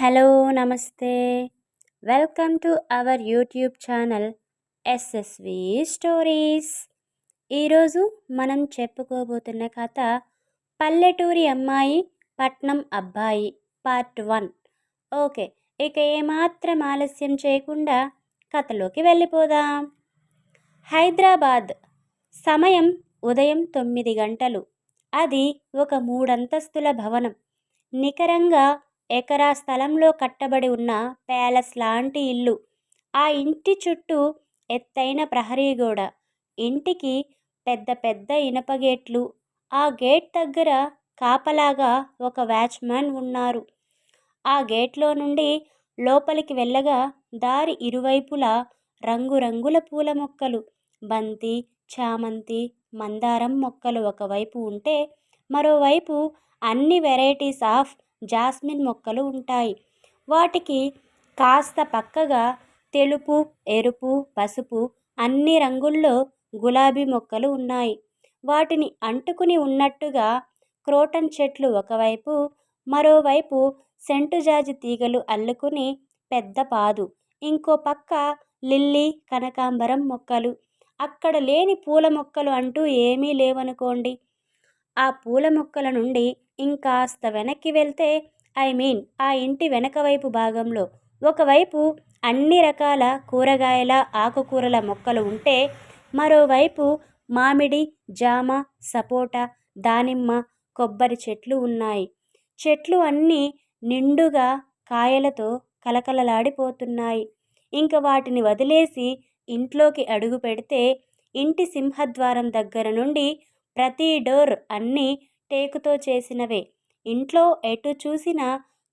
Hello నమస్తే. Welcome to our YouTube channel SSV stories. ఈరోజు మనం చెప్పుకోబోతున్న కథ పల్లెటూరి అమ్మాయి పట్నం అబ్బాయి పార్ట్ వన్. ఓకే ఇక ఏమాత్రం ఆలస్యం చేయకుండా కథలోకి వెళ్ళిపోదాం. హైదరాబాద్ సమయం ఉదయం తొమ్మిది గంటలు. అది ఒక మూడంతస్తుల భవనం. నికరంగా ఎకరా స్థలంలో కట్టబడి ఉన్న ప్యాలెస్ లాంటి ఇల్లు. ఆ ఇంటి చుట్టూ ఎత్తైన ప్రహరీ గోడ. ఇంటికి పెద్ద పెద్ద ఇనప గేట్లు. ఆ గేట్ దగ్గర కాపలాగా ఒక వాచ్మ్యాన్ ఉన్నారు. ఆ గేట్లో నుండి లోపలికి వెళ్ళగా దారి ఇరువైపులా రంగురంగుల పూల మొక్కలు. బంతి చామంతి మందారం మొక్కలు ఒకవైపు ఉంటే మరోవైపు అన్ని వెరైటీస్ ఆఫ్ జాస్మిన్ మొక్కలు ఉంటాయి. వాటికి కాస్త పక్కగా తెలుపు ఎరుపు పసుపు అన్ని రంగుల్లో గులాబీ మొక్కలు ఉన్నాయి. వాటిని అంటుకుని ఉన్నట్టుగా క్రోటన్ చెట్లు ఒకవైపు మరోవైపు సెంటు జాజి తీగలు అల్లుకుని పెద్ద పాదు. ఇంకో పక్క లిల్లీ కనకాంబరం మొక్కలు. అక్కడ లేని పూల మొక్కలు అంటూ ఏమీ లేవనుకోండి. ఆ పూల మొక్కల నుండి ఇంకాస్త వెనక్కి వెళ్తే ఐ మీన్ ఆ ఇంటి వెనక వైపు భాగంలో ఒకవైపు అన్ని రకాల కూరగాయల ఆకుకూరల మొక్కలు ఉంటే మరోవైపు మామిడి జామ సపోటా దానిమ్మ కొబ్బరి చెట్లు ఉన్నాయి. చెట్లు అన్నీ నిండుగా కాయలతో కలకలలాడిపోతున్నాయి ఇంక వాటిని వదిలేసి ఇంట్లోకి అడుగు పెడితే ఇంటి సింహద్వారం దగ్గర నుండి ప్రతి డోర్ అన్నీ టేకుతో చేసినవే. ఇంట్లో ఎటు చూసినా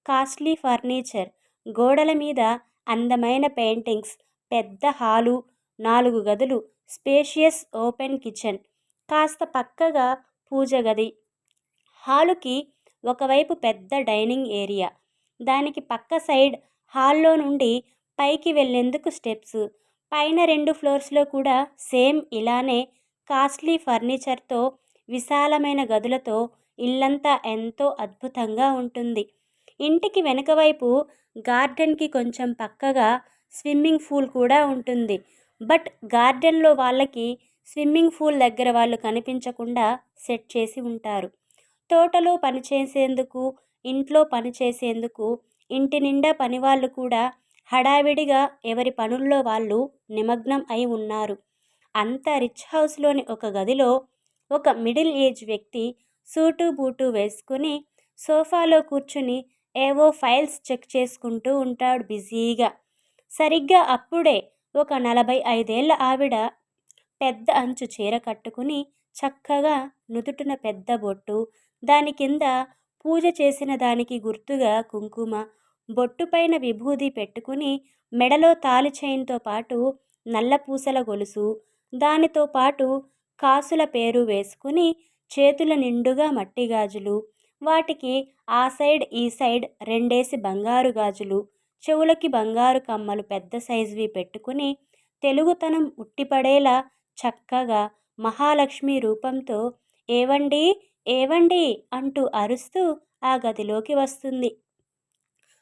కాస్ట్లీ ఫర్నిచర్. గోడల మీద అందమైన పెయింటింగ్స్. పెద్ద హాలు. నాలుగు గదులు. Spacious open kitchen. కాస్త పక్కగా పూజ గది. హాలుకి ఒకవైపు పెద్ద డైనింగ్ ఏరియా. దానికి పక్క సైడ్ హాల్లో నుండి పైకి వెళ్ళేందుకు స్టెప్స్. పైన రెండు ఫ్లోర్స్లో కూడా సేమ్ ఇలానే కాస్ట్లీ ఫర్నిచర్తో విశాలమైన గదులతో ఇల్లంతా ఎంతో అద్భుతంగా ఉంటుంది. ఇంటికి వెనుక వైపు గార్డెన్కి కొంచెం పక్కగా స్విమ్మింగ్ పూల్ కూడా ఉంటుంది. బట్ గార్డెన్లో వాళ్ళకి స్విమ్మింగ్ పూల్ దగ్గర వాళ్ళు కనిపించకుండా సెట్ చేసి ఉంటారు. తోటలో పనిచేసేందుకు ఇంట్లో పనిచేసేందుకు ఇంటి నిండా పనివాళ్ళు కూడా హడావిడిగా ఎవరి పనుల్లో వాళ్ళు నిమగ్నం అయి ఉన్నారు. అంత రిచ్ హౌస్లోని ఒక గదిలో ఒక మిడిల్ ఏజ్ వ్యక్తి సూటు బూటు వేసుకుని సోఫాలో కూర్చుని ఏవో ఫైల్స్ చెక్ చేసుకుంటూ ఉంటాడు బిజీగా. సరిగ్గా అప్పుడే ఒక నలభై ఐదేళ్ళ ఆవిడ పెద్ద అంచు చీర కట్టుకుని చక్కగా నుదుటిన పెద్ద బొట్టు దాని కింద పూజ చేసిన దానికి గుర్తుగా కుంకుమ బొట్టుపైన విభూది పెట్టుకుని మెడలో తాలి చైన్తో పాటు నల్ల పూసల గొలుసు దానితో పాటు కాసుల పేరు వేసుకుని చేతుల నిండుగా మట్టి గాజులు వాటికి ఆ సైడ్ ఈ సైడ్ రెండేసి బంగారు గాజులు చెవులకి బంగారు కమ్మలు పెద్ద సైజువి పెట్టుకుని తెలుగుతనం ఉట్టిపడేలా చక్కగా మహాలక్ష్మి రూపంతో ఏవండి ఏవండి అంటూ అరుస్తూ ఆ గదిలోకి వస్తుంది.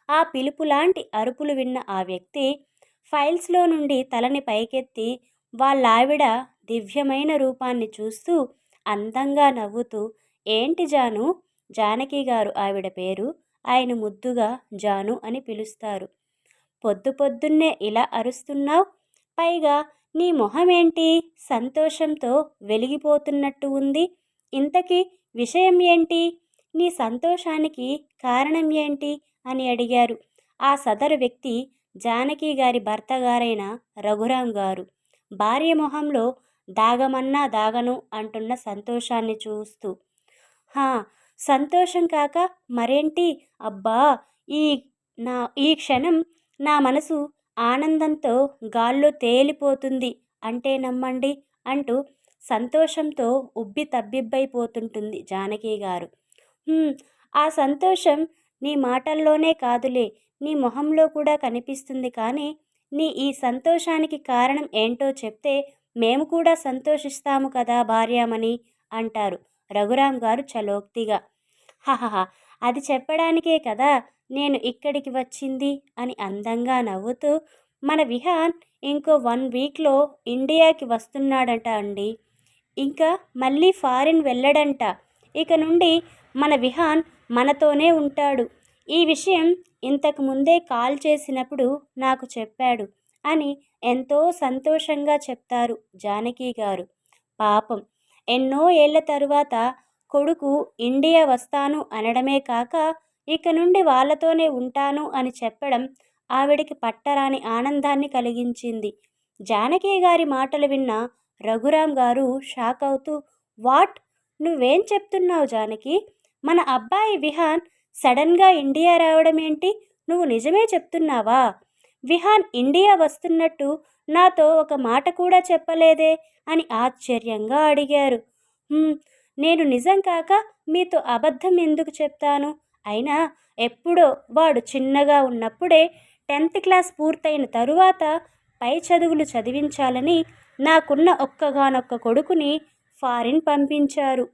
ఆ పిలుపు లాంటి అరుపులు విన్న ఆ వ్యక్తి ఫైల్స్లో నుండి తలని పైకెత్తి వాళ్ళావిడ దివ్యమైన రూపాన్ని చూస్తూ అందంగా నవ్వుతూ ఏంటి జాను? జానకి గారు ఆవిడ పేరు? ఆయన ముద్దుగా జాను అని పిలుస్తారు. పొద్దు పొద్దున్నే ఇలా అరుస్తున్నావు? పైగా నీ మొహమేంటి? సంతోషంతో వెలిగిపోతున్నట్టు ఉంది. ఇంతకీ విషయం ఏంటి? నీ సంతోషానికి కారణం ఏంటి? అని అడిగారు. ఆ సదరు వ్యక్తి జానకి గారి భర్త గారైన రఘురాం గారు. భార్య మొహంలో దాగమన్నా దాగను అంటున్న సంతోషాన్ని చూస్తూ. హా సంతోషం కాక మరేంటి? అబ్బా ఈ నా ఈ క్షణం నా మనసు ఆనందంతో గాల్లో తేలిపోతుంది అంటే నమ్మండి అంటూ సంతోషంతో ఉబ్బి తబ్బిబ్బైపోతుంటుంది జానకి గారు. ఆ సంతోషం నీ మాటల్లోనే కాదులే నీ మొహంలో కూడా కనిపిస్తుంది కానీ నీ ఈ సంతోషానికి కారణం ఏంటో చెప్తే మేము కూడా సంతోషిస్తాము కదా భార్యామని అంటారు రఘురాం గారు చలోక్తిగా. హహహ అది చెప్పడానికే కదా నేను ఇక్కడికి వచ్చింది అని అందంగా నవ్వుతూ మన విహాన్ ఇంకో వన్ వీక్లో ఇండియాకి వస్తున్నాడట అండి. ఇంకా మళ్ళీ ఫారిన్ వెళ్ళడంట. ఇక నుండి మన విహాన్ మనతోనే ఉంటాడు. ఈ విషయం ఇంతకు ముందే కాల్ చేసినప్పుడు నాకు చెప్పాడు అని ఎంతో సంతోషంగా చెప్తారు జానకి గారు. పాపం. ఎన్నో ఏళ్ళ తరువాత కొడుకు ఇండియా వస్తాను అనడమే కాక ఇక నుండి వాళ్ళతోనే ఉంటాను అని చెప్పడం ఆవిడికి పట్టరాని ఆనందాన్ని కలిగించింది. జానకి గారి మాటలు విన్న రఘురాం గారు షాక్ అవుతూ వాట్? నువ్వేం చెప్తున్నావు జానకి? మన అబ్బాయి విహాన్ సడన్గా ఇండియా రావడం ఏంటి? నువ్వు నిజమే చెప్తున్నావా? విహాన్ ఇండియా వస్తున్నట్టు నాతో ఒక మాట కూడా చెప్పలేదే? అని ఆశ్చర్యంగా అడిగారు. నేను నిజం కాక మీతో అబద్ధం ఎందుకు చెప్తాను? అయినా ఎప్పుడో వాడు చిన్నగా ఉన్నప్పుడే టెన్త్ క్లాస్ పూర్తయిన తరువాత పై చదువులు చదివించాలని నాకున్న ఒక్కగానొక్క కొడుకుని ఫారిన్ పంపించారు.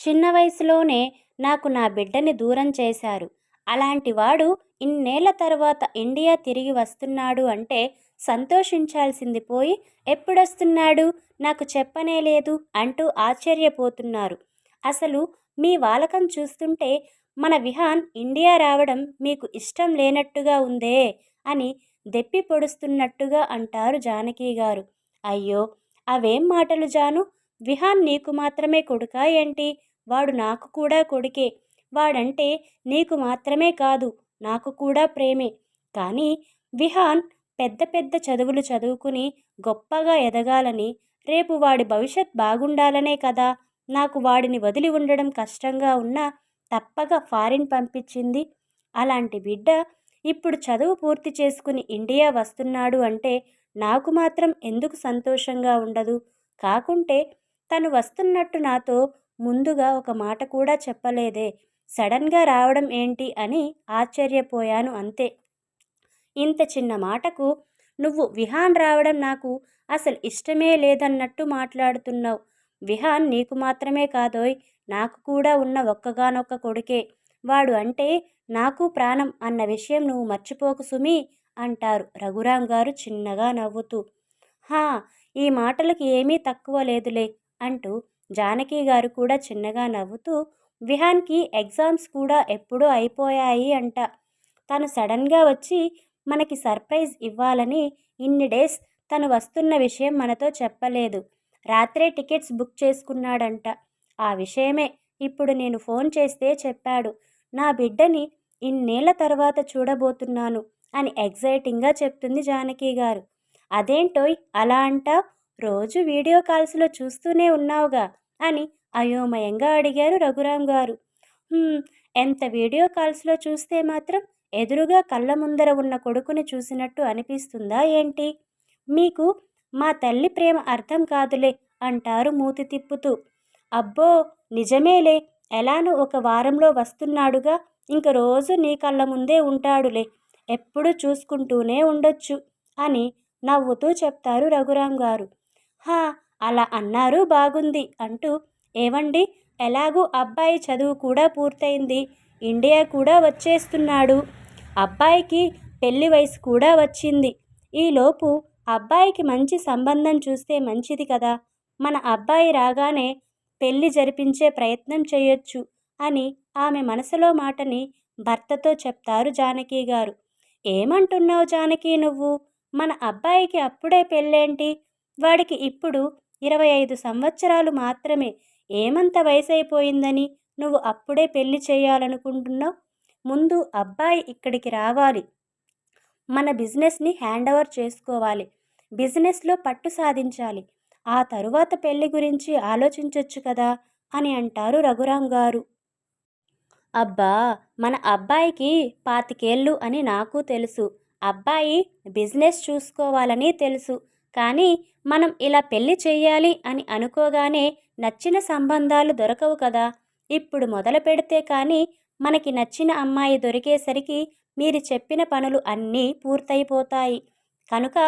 చిన్న వయసులోనే నాకు నా బిడ్డని దూరం చేశారు. అలాంటి వాడు ఇన్నేళ్ళ తర్వాత ఇండియా తిరిగి వస్తున్నాడు అంటే సంతోషించాల్సింది పోయి ఎప్పుడొస్తున్నాడు? నాకు చెప్పనే లేదు అంటూ ఆశ్చర్యపోతున్నారు. అసలు మీ వాలకం చూస్తుంటే మన విహాన్ ఇండియా రావడం మీకు ఇష్టం లేనట్టుగా ఉందే అని దెప్పి పొడుస్తున్నట్టుగా అంటారు జానకి గారు. అయ్యో! అవేం మాటలు జాను? విహాన్ నీకు మాత్రమే కొడుకా ఏంటి? వాడు నాకు కూడా కొడుకే. వాడంటే నీకు మాత్రమే కాదు నాకు కూడా ప్రేమే. కానీ విహాన్ పెద్ద పెద్ద చదువులు చదువుకుని గొప్పగా ఎదగాలని రేపు వాడి భవిష్యత్ బాగుండాలనే కదా నాకు వాడిని వదిలి ఉండడం కష్టంగా ఉన్నా తప్పక ఫారిన్ పంపించింది. అలాంటి బిడ్డ ఇప్పుడు చదువు పూర్తి చేసుకుని ఇండియా వస్తున్నాడు అంటే నాకు మాత్రం ఎందుకు సంతోషంగా ఉండదు? కాకుంటే తను వస్తున్నట్టు నాతో ముందుగా ఒక మాట కూడా చెప్పలేదే. సడన్గా రావడం ఏంటి అని ఆశ్చర్యపోయాను అంతే. ఇంత చిన్న మాటకు నువ్వు విహాన్ రావడం నాకు అసలు ఇష్టమే లేదన్నట్టు మాట్లాడుతున్నావు. విహాన్ నీకు మాత్రమే కాదోయ్ నాకు కూడా ఉన్న ఒక్కగానొక్క కొడుకే. వాడు అంటే నాకు ప్రాణం అన్న విషయం నువ్వు మర్చిపోకు సుమి అంటారు రఘురాం గారు చిన్నగా నవ్వుతూ. హా ఈ మాటలకు ఏమీ తక్కువ లేదులే అంటూ జానకి గారు కూడా చిన్నగా నవ్వుతూ విహాన్కి ఎగ్జామ్స్ కూడా ఎప్పుడూ అయిపోయాయి అంట. తను సడన్గా వచ్చి మనకి సర్ప్రైజ్ ఇవ్వాలని ఇన్ని డేస్ తను వస్తున్న విషయం మనతో చెప్పలేదు. రాత్రే టికెట్స్ బుక్ చేసుకున్నాడంట. ఆ విషయమే ఇప్పుడు నేను ఫోన్ చేస్తే చెప్పాడు. నా బిడ్డని ఇన్నేళ్ళ తర్వాత చూడబోతున్నాను అని ఎగ్జైటింగ్గా చెప్తుంది జానకి గారు. అదేంటోయ్ అలా అంటా రోజు వీడియో కాల్స్లో చూస్తూనే ఉన్నావుగా అని అయోమయంగా అడిగారు రఘురాం గారు. ఎంత వీడియో కాల్స్లో చూస్తే మాత్రం ఎదురుగా కళ్ళ ముందర ఉన్న కొడుకుని చూసినట్టు అనిపిస్తుందా ఏంటి? మీకు మా తల్లి ప్రేమ అర్థం కాదులే అంటారు మూతి తిప్పుతూ. అబ్బో నిజమేలే. ఎలానో ఒక వారంలో వస్తున్నాడుగా. ఇంక రోజు నీ కళ్ళ ముందే ఉంటాడులే. ఎప్పుడు చూసుకుంటూనే ఉండొచ్చు అని నవ్వుతూ చెప్తారు రఘురాం గారు. హా అలా అన్నారు బాగుంది అంటూ ఏవండి ఎలాగూ అబ్బాయి చదువు కూడా పూర్తయింది ఇండియా కూడా వచ్చేస్తున్నాడు. అబ్బాయికి పెళ్ళి వయసు కూడా వచ్చింది. ఈలోపు అబ్బాయికి మంచి సంబంధం చూస్తే మంచిది కదా మన అబ్బాయి రాగానే పెళ్ళి జరిపించే ప్రయత్నం చేయొచ్చు అని ఆమె మనసులో మాటని భర్తతో చెప్తారు జానకి గారు. ఏమంటున్నావు జానకి నువ్వు? మన అబ్బాయికి అప్పుడే పెళ్ళేంటి? వాడికి ఇప్పుడు ఇరవై ఐదు సంవత్సరాలు మాత్రమే. ఏమంత వయసైపోయిందని నువ్వు అప్పుడే పెళ్ళి చేయాలనుకుంటున్నావు? ముందు అబ్బాయి ఇక్కడికి రావాలి. మన బిజినెస్ని హ్యాండ్ ఓవర్ చేసుకోవాలి. బిజినెస్లో పట్టు సాధించాలి. ఆ తరువాత పెళ్ళి గురించి ఆలోచించవచ్చు కదా అని అంటారు రఘురాం గారు. అబ్బా! మన అబ్బాయికి పాతికేళ్ళు అని నాకు తెలుసు. అబ్బాయి బిజినెస్ చూసుకోవాలని తెలుసు. కానీ మనం ఇలా పెళ్ళి చేయాలి అని అనుకోగానే నచ్చిన సంబంధాలు దొరకవు కదా. ఇప్పుడు మొదలు పెడితే కానీ మనకి నచ్చిన అమ్మాయి దొరికేసరికి మీరు చెప్పిన పనులు అన్నీ పూర్తయిపోతాయి. కనుక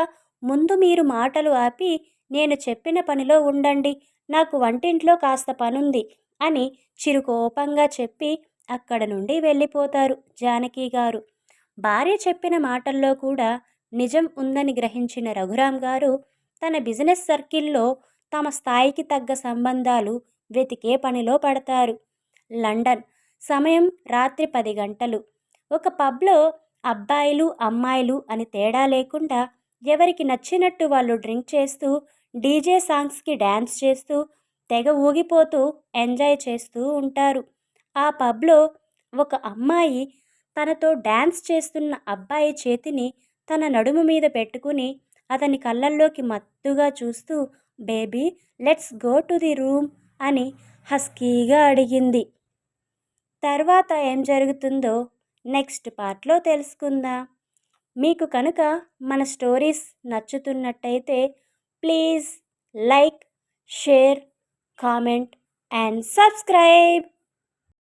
ముందు మీరు మాటలు ఆపి నేను చెప్పిన పనిలో ఉండండి నాకు వంటింట్లో కాస్త పనుంది అని చిరుకోపంగా చెప్పి అక్కడ నుండి వెళ్ళిపోతారు జానకి గారు. భార్య చెప్పిన మాటల్లో కూడా నిజం ఉందని గ్రహించిన రఘురామ్ గారు తన బిజినెస్ సర్కిల్లో తమ స్థాయికి తగ్గ సంబంధాలు వెతికే పనిలో పడతారు. లండన్ సమయం రాత్రి పది గంటలు. ఒక పబ్లో అబ్బాయిలు అమ్మాయిలు అని తేడా లేకుండా ఎవరికి నచ్చినట్టు వాళ్ళు డ్రింక్ చేస్తూ డీజే సాంగ్స్కి డ్యాన్స్ చేస్తూ తెగ ఊగిపోతూ ఎంజాయ్ చేస్తూ ఉంటారు. ఆ పబ్లో ఒక అమ్మాయి తనతో డ్యాన్స్ చేస్తున్న అబ్బాయి చేతిని తన నడుము మీద పెట్టుకుని అతని కళ్ళల్లోకి మత్తుగా చూస్తూ baby let's go to the room అని హస్కీగా అడిగింది. తర్వాత ఏం జరుగుతుందో నెక్స్ట్ పార్ట్లో తెలుసుకుందాం. మీకు కనుక మన stories నచ్చుతున్నట్టయితే please like share comment and subscribe.